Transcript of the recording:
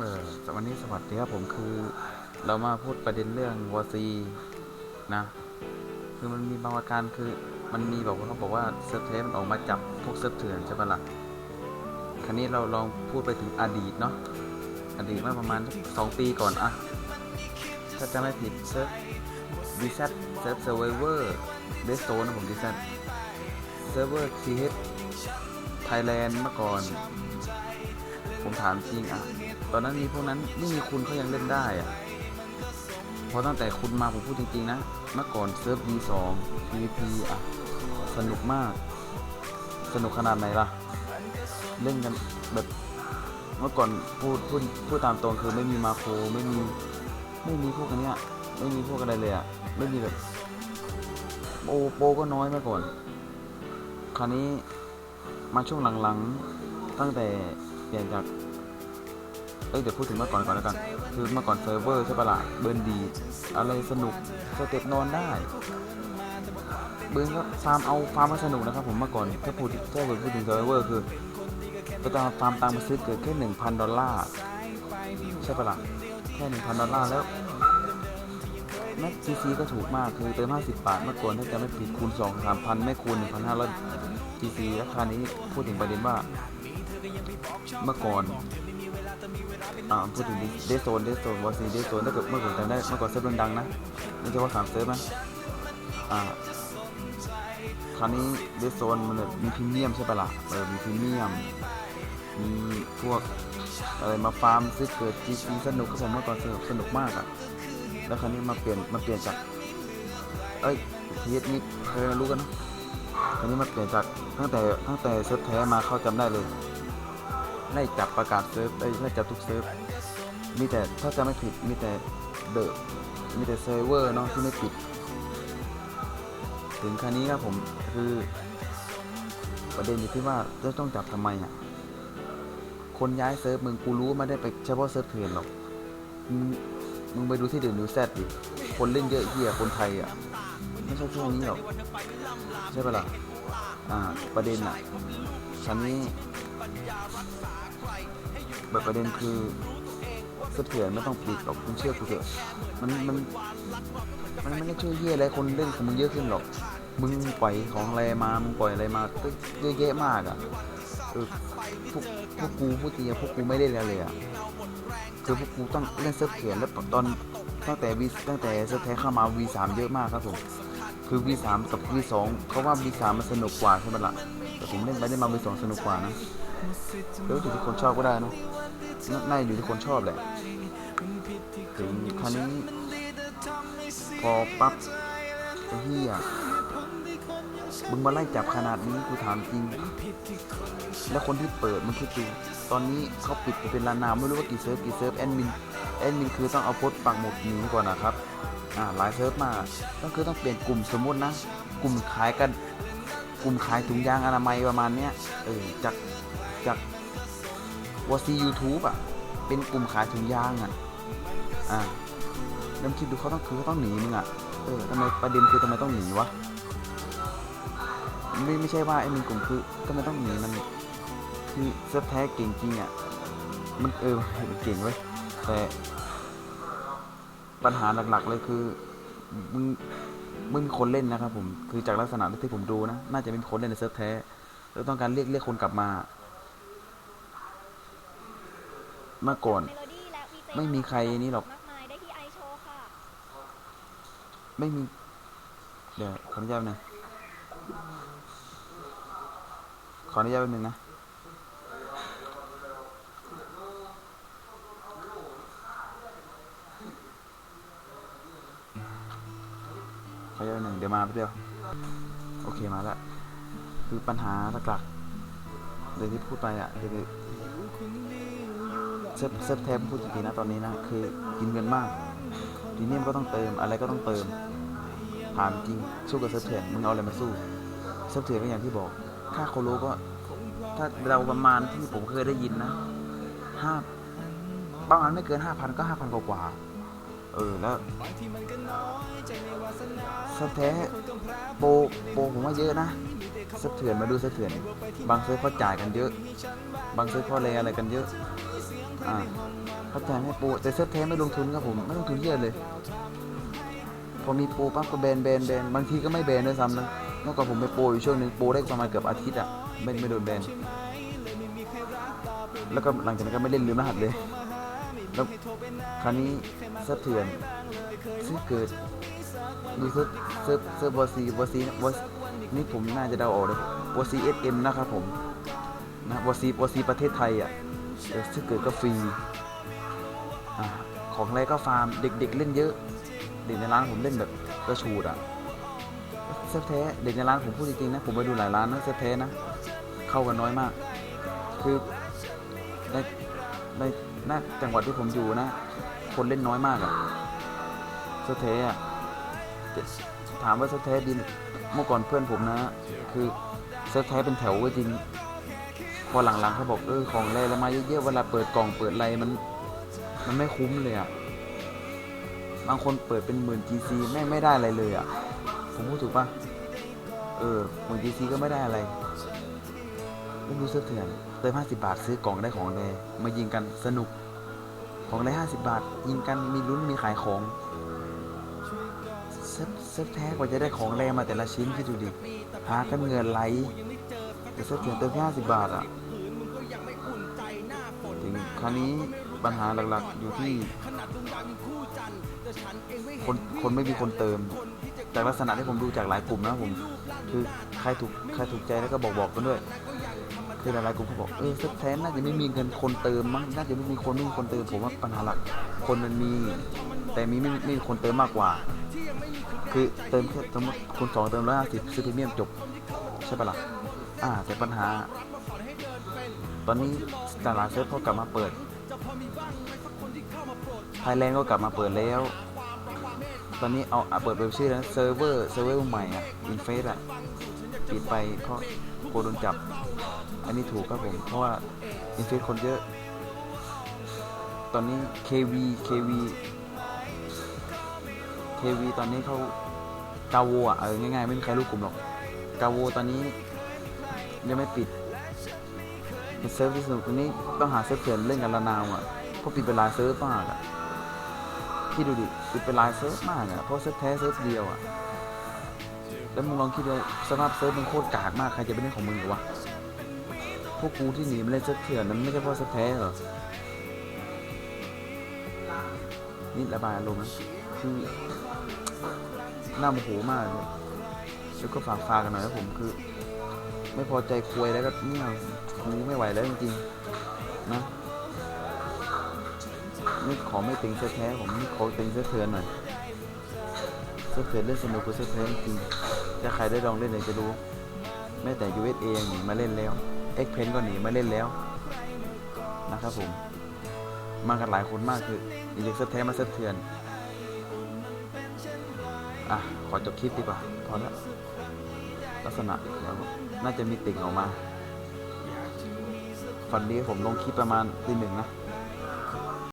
เออวันนี้สวัสดีครับผมคือเรามาพูดประเด็นเรื่องวอซีนะคือมันมีบางอาการคือมันมีบอกว่าเขาบอกว่าเซิร์ฟเทสมันออกมาจับพวกเซิร์ฟเถื่อนใช่ปะล่ะคราวนี้เราลองพูดไปถึงอดีตเนาะอดีตเมื่อประมาณสักสองปีก่อนอะถ้าจะไม่ผิดเซิร์ฟดีซเซิร์ฟเซอร์ไวเวอร์เดสโซนะผมดีซเซิร์ฟเวอร์ทีเฮดไทยแลนด์เมื่อก่อน ผมถามจริงอะ ตอนนั้นมีพวกนั้นไม่มีคุณเขายังเล่นได้อะเพราะตั้งแต่คุณมาผมพูดจริงๆนะ เมื่อก่อนเซิร์ฟ V2 PVP อะสนุกมาก สนุกขนาดไหนล่ะ เล่นกันแบบ เมื่อก่อนพูดพูดพูดตามตรงคือไม่มีมาโครไม่มีไม่มีพวกอันเนี้ยไม่มีพวกอะไรเลยอะไม่มีแบบโปรโปก็น้อยเมื่อก่อน คราวนี้มาช่วงหลังๆตั้งแต่เปลี่ยนจาก เอ้ยเดี๋ยวพูดถึงเมื่อก่อนก่อนแล้วกัน คือเมื่อก่อนเซิร์ฟเวอร์ใช่ปะล่ะเบิร์นดี อะไรสนุกสเต็ปนอนได้เบิร์นก็ฟาร์มเอาฟาร์มมาสนุกนะครับผมเมื่อก่อนถ้าพูดถ้าพูดถึงเซิร์ฟเวอร์คือไปตามฟาร์มตังค์มาซื้อเกิดแค่หนึ่งพันดอลลาร์ใช่ปะล่ะแค่หนึ่งพันดอลลาร์แล้วแม็กซีซีก็ถูกมากคือเติม 50 บาท เมื่อก่อนถ้าจะไม่ผิดคูณ 2 3พันไม่คูณ 1,500ซีซีแล้วคราวนี้พูดถึงประเด็นว่า เมื่อก่อน อ่าพูดถึงเดสโซนเดสโซนวอซีเดสโซนถ้าเกิดเมื่อก่อนจำได้เมื่อก่อนเซิร์ฟดังๆนะไม่ใช่ว่าสามเซิร์ฟนะอ่าคราวนี้เดสโซนมันมีพรีเมียมใช่ปะล่ะเออมีพรีเมียมมีพวกอะไรมาฟาร์มซื้อเกิดจีซีสนุกก็ผมเมื่อก่อนสนุกสนุกมากอะแล้วคราวนี้มาเปลี่ยนมาเปลี่ยนจากเอ้ยทีเอสนี่เคยรู้กันนะคราวนี้มาเปลี่ยนจากตั้งแต่ตั้งแต่เซิร์ฟแท้มาเข้าจำได้เลย ไล่จับประกาศเซิร์ฟไอ้ไล่จับทุกเซิร์ฟมีแต่ถ้าจะไม่ผิดมีแต่เดอะมีแต่เซิร์ฟเวอร์เนาะที่ไม่ปิด ถึงคันนี้ครับผมคือประเด็นอยู่ที่ว่าจะต้องจับทำไมอะคนย้ายเซิร์ฟมึงกูรู้ว่าไม่ได้ไปเฉพาะเซิร์ฟเถื่อนหรอกมึงไปดูที่เดือดนิวแซดดิคนเล่นเยอะเฮียคนไทยอะไม่ใช่แค่นี้หรอกใช่ปะล่ะอ่าประเด็นอะชั้นนี้ แบบประเด็นคือเสถียรไม่ต้องปิดหรอกคุณเชื่อกูเถอะมันมันมันไม่ได้ช่วยเยี่ยอะไรคนเล่นของมึงเยอะขึ้นหรอก มึงปล่อยของอะไรมามึงปล่อยอะไรมาเยอะแยะมากอะเออพวกพวกกูพูดจริงพวกกูไม่ได้แล้วเลยอะคือพวกกูต้องเล่นเซิร์ฟเถียรแล้วตอนตั้งแต่วีตั้งแต่เซิร์ฟแท้เข้ามา V3 เยอะมากครับผมคือ V3 กับ V2 เขาว่า V3 มันสนุกกว่าใช่ไหมล่ะแต่ผมเล่นไปเล่นมา V2 สนุกกว่านะ แล้วอยู่ที่คนชอบก็ได้นะน่าอยู่ที่คนชอบแหละ ถึงคราวนี้พอปั๊บเหี้ยมึงมาไล่จับขนาดนี้กูถามจริง แล้วคนที่เปิดมึงคิดดูตอนนี้เขาปิดไปเป็นลานามไม่รู้ว่ากี่เซิร์ฟกี่เซิร์ฟแอดมินแอดมินคือต้องเอาโพสต์ปักหมุดหนีก่อนนะครับ อ่าหลายเซิร์ฟมาต้องคือต้องเปลี่ยนกลุ่มสมมตินะ กลุ่มขายกัน กลุ่มขายถุงยางอนามัยประมาณเนี้ยเออจาก จากวอซียูทูบอะ เป็นกลุ่มขายถุงยางอะ อ่าแล้วคิดดูเขาต้องคือเขาต้องหนีมึงอะ เออทำไมประเด็นคือทำไมต้องหนีวะ ไม่ไม่ใช่ว่าไอ้มึงกลุ่มคือทำไมต้องหนีมัน คือเซิร์ฟแท้เก่งจริงอะ มันเออเก่งเว้ย แต่ ปัญหาหลักๆเลยคือมึงมึงมีคนเล่นนะครับผม คือจากลักษณะที่ผมดูนะ น่าจะเป็นคนเล่นในเซิร์ฟแท้ แล้วต้องการเรียกเรียกคนกลับมา เมื่อก่อน ไม่มีใครนี่หรอกมากมายได้ที่ไอโชว์ค่ะไม่มี เดี๋ยวขออนุญาตหนึ่งขออนุญาตแป๊บนึงนะ ขออนุญาตแป๊บนึงเดี๋ยวมาแป๊บเดียว โอเคมาแล้วคือปัญหาหลักๆเดี๋ยวที่พูดไปอะเดี๋ยว เซฟเซฟแทมพูดจริงๆนะตอนนี้นะคือกินเงินมาก ทีนี้มันก็ต้องเติมอะไรก็ต้องเติมถามจริงสู้กับเซฟเถื่อนมึงเอาอะไรมาสู้เซฟเถื่อนก็อย่างที่บอก ค่าโคโลก็ถ้าเราประมาณที่ผมเคยได้ยินนะห้าบางอันไม่เกินห้าพันก็ห้าพันกว่าเออแล้วเซิร์ฟแท้โปโปผมว่าเยอะนะเซฟเถื่อนมาดูเซฟเถื่อน บางเซิร์ฟเขาจ่ายกันเยอะ บางเซิร์ฟเขาเลอะไรกันเยอะ อ่าเขาจ่ายให้ปูแต่เซิร์ฟแท้ไม่ลงทุนครับผมไม่ลงทุนเยอะเลย พอมีปูปั๊บก็แบนแบนแบนบางทีก็ไม่แบนด้วยซ้ำนะเมื่อก่อนผมไปปูอยู่ช่วงหนึ่งปูได้ประมาณเกือบอาทิตย์อะไม่ไม่โดนแบนแล้วก็หลังจากนั้นก็ไม่เล่นลืมรหัสเลยแล้วคราวนี้เซิฟเถื่อนซื้อเกิดมีเซิร์ฟเซิร์ฟเซิร์ฟวอซีวอซีวอนี่ผมน่าจะเดาออกเลยวอซีเอสเอ็มนะครับผมนะวอซีวอซีประเทศไทยอะ เออซื้อเกิดก็ฟรีอของอะไรก็ฟาร์มเด็ก ๆ เล่นเยอะ เด็กในร้านผมเล่นแบบกระชูดอะเซฟแท้เด็กในร้านผมพูดจริงๆนะผมไปดูหลายร้านนะเซฟแท้นะเข้ากันน้อยมาก คือในในหน้าจังหวัดที่ผมอยู่นะ คนเล่นน้อยมากอะเซฟแท้อะถามว่าเซฟแท้ดีเมื่อก่อนเพื่อนผมนะ คือเซฟแท้เป็นแถวก็จริง พอหลังๆเขาบอกเออของอะไรล้วมาเยอะๆเวลาเปิดกล่องเปิดอะไรมัน มันไม่คุ้มเลยอะบางคนเปิดเป็นหมื่น GC แม่งไม่ได้อะไรเลยอะผมพูดถูกปะเออหมื่น GC ก็ไม่ได้อะไรไม่รู้เสื้อเถื่อนเติม50บาทซื้อกล่องได้ของเลยมายิงกันสนุก ของเลย50บาท ยิงกันมีลุ้นมีขายของเซฟเซิร์ฟแท้กว่าจะได้ของแรงมาแต่ละชิ้นคิดดูดิหากันเงินไหล แต่เสื้อเถื่อนเติมแค่50 บาทอะถึงคราวนี้ปัญหาหลักๆอยู่ที่ คนคนไม่มีคนเติม จากลักษณะที่ผมดูจากหลายกลุ่มนะผมคือใครถูกใครถูกใจแล้วก็บอกบอกกันด้วยคือหลายๆกลุ่มเขาบอกเออเซ็ตแทนน่าจะไม่มีเงินคนเติมมั้งน่าจะไม่มีคนไม่มีคนเติมผมว่าปัญหาหลัก คนมันมี แต่มีไม่ไม่มีคนเติมมากกว่า คือเติมแค่สมมติคุณสองเติมร้อยห้าสิบซื้อพรีเมียมจบใช่ปะล่ะ อ่าแต่ปัญหา ตอนนี้ตลาดเซิร์ฟเขากลับมาเปิดไทยแลนด์ก็กลับมาเปิดแล้ว ตอนนี้เอาเปิดเป็นชื่อแล้วเซิร์ฟเวอร์เซิร์ฟเวอร์ใหม่อะอินเฟสอะปิดไปเพราะกลัวโดนจับ อันนี้ถูกครับผม เพราะว่าอินเฟสคนเยอะ ตอนนี้ KV KV KV ตอนนี้เขากาโวอะเออง่ายๆ ไม่มีใครรู้กลุ่มหรอกกาโวตอนนี้ ยังไม่ปิดเป็นเซิร์ฟที่สนุกตรงนี้ต้องหาเซิร์ฟเถื่อนเล่นกันละนาวอะเพราะปิดเป็นลายเซิร์ฟมากอะพี่ดูดิปิดเป็นลายเซิร์ฟมากอะเพราะเซิร์ฟแท้เซิร์ฟเดียวอะแล้วมึงลองคิดดูสภาพเซิร์ฟมันโคตรกากมากใครจะไปเล่นของมึงหรอวะพวกกูที่หนีมาเล่นเซิร์ฟเถื่อนนั้นไม่ใช่เพราะเซิร์ฟแท้เหรอนี่ระบายอารมณ์นะคือน่าโมโหมากเลยแล้วก็ฝากฟากกันหน่อยนะผมคือ ไม่พอใจคุยแล้วก็เนี่ยกูไม่ไหวแล้วจริงๆนะนี่ขอไม่ติงเสื้อแท้ผมนี่ขอติงเสื้อเถื่อนหน่อยเสื้อเถื่อนเล่นสนุกกว่าเสื้อแท้จริงถ้าใครได้ลองเล่นเลยจะรู้แม้แต่ USA ยังหนีมาเล่นแล้ว X Pen ก็หนีมาเล่นแล้วนะครับผมมากันหลายคนมากคืออยากเสือแท้มาเสือเถื่อน อะ ขอจบคลิปดีกว่า พอแล้ว ลักษณะเดี๋ยวน่าจะมีติ่งออกมาฟันดีผมลงคลิปประมาณตีหนึ่งนะ